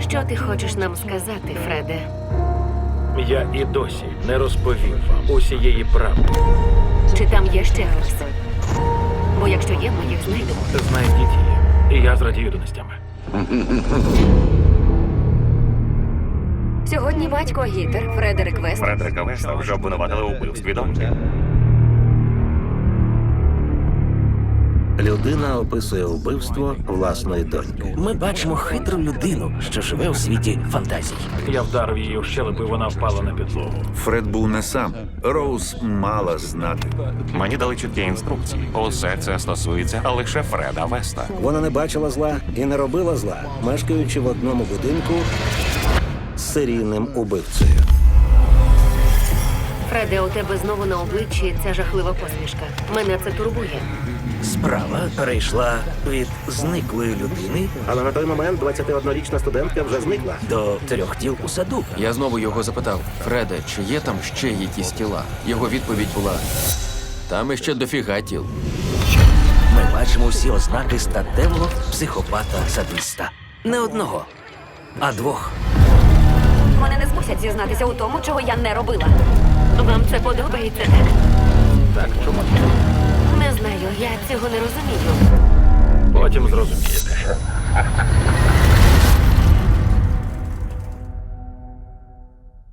Що ти хочеш нам сказати, Фреде? Я і досі не розповів вам усієї правди. Чи там є ще хтось? Бо якщо є, ми їх знайдемо. Знайдіть її, і я зрадію донестями. Сьогодні батько Гітер, Фредерик Вест. Фредерика Веста вже обвинуватили у вбивстві доньки. Людина описує вбивство власної доньки. Ми бачимо хитру людину, що живе у світі фантазій. Я вдарив її у щелепу, і вона впала на підлогу. Фред був не сам. Роуз мала знати. Мені дали чіткі інструкції. Усе це стосується лише Фреда Веста. Вона не бачила зла і не робила зла, мешкаючи в одному будинку з серійним убивцею. Фреде, у тебе знову на обличчі ця жахлива посмішка. Мене це турбує. Справа перейшла від зниклої людини Але на той момент 21-річна студентка вже зникла. до трьох тіл у саду. Я знову його запитав: Фреде, чи є там ще якісь тіла? Його відповідь була: там іще дофіга тіл. Ми бачимо всі ознаки статевого психопата-садиста. Не одного, а двох. Вони не змусять зізнатися у тому, чого я не робила. Вам це подобається, так? Так, чому? Не знаю, я цього не розумію. Потім зрозумієте.